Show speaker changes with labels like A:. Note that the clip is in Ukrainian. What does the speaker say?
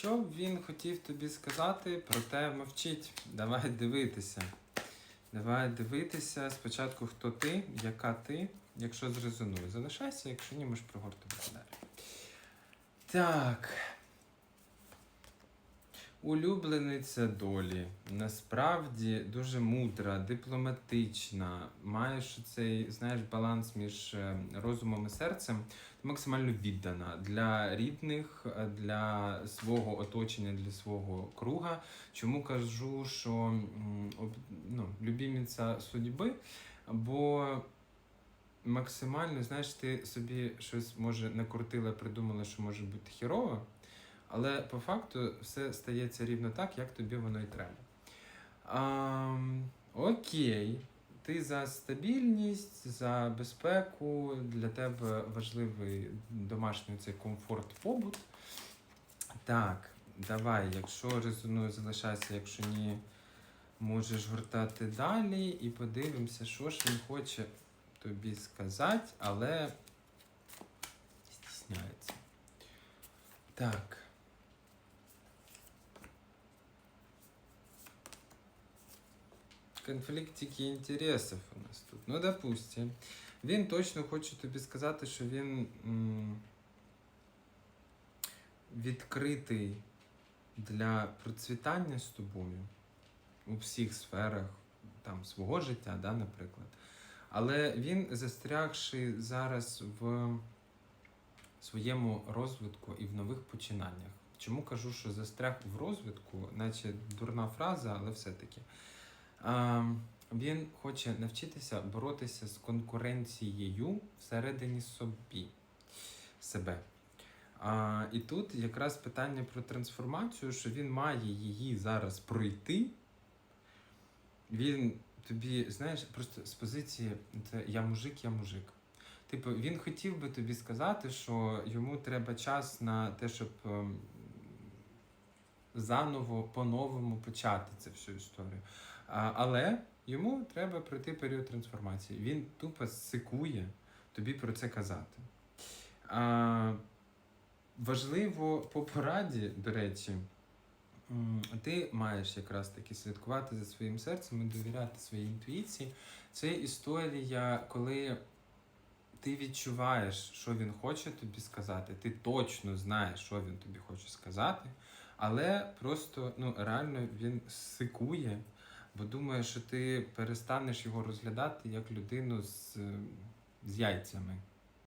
A: Що б він хотів тобі сказати, проте мовчить. Давай дивитися. Давай дивитися спочатку, хто ти, яка ти. Якщо зрезонує, залишайся, якщо ні, можеш прогортувати далі. Так. Улюблениця долі. Насправді дуже мудра, дипломатична. Маєш цей знаєш, баланс між е, розумом і серцем, максимально віддана для рідних, е, для свого оточення, для свого круга. Чому кажу, що ну, любімиця судьби, бо максимально, знаєш, ти собі щось може накрутила, придумала, що може бути хірово. Але по факту все стається рівно так, як тобі воно і треба. А, окей, ти за стабільність, за безпеку, для тебе важливий домашній цей комфорт побут. Так, давай, якщо резонує, залишайся, якщо ні, можеш гортати далі і подивимося, що ж він хоче тобі сказати, але стісняється. Так. Конфліктики інтересів у нас тут. Ну, допустим. Він точно хоче тобі сказати, що він м, відкритий для процвітання з тобою у всіх сферах там, свого життя, да, наприклад. Але він застрягши зараз в своєму розвитку і в нових починаннях. Чому кажу, що застряг в розвитку, наче дурна фраза, але все-таки. Він хоче навчитися боротися з конкуренцією всередині собі, себе. А, і тут якраз питання про трансформацію, що він має її зараз пройти. Він тобі, знаєш, просто з позиції це я мужик, я мужик. Типу, він хотів би тобі сказати, що йому треба час на те, щоб ем, заново, по-новому почати цю всю історію. Але йому треба пройти період трансформації. Він тупо сикує тобі про це казати. А, важливо по пораді, до речі, ти маєш якраз таки слідкувати за своїм серцем і довіряти своїй інтуїції. Це історія, коли ти відчуваєш, що він хоче тобі сказати, ти точно знаєш, що він тобі хоче сказати, але просто ну, реально він сикує, бо думає, що ти перестанеш його розглядати як людину з, з яйцями.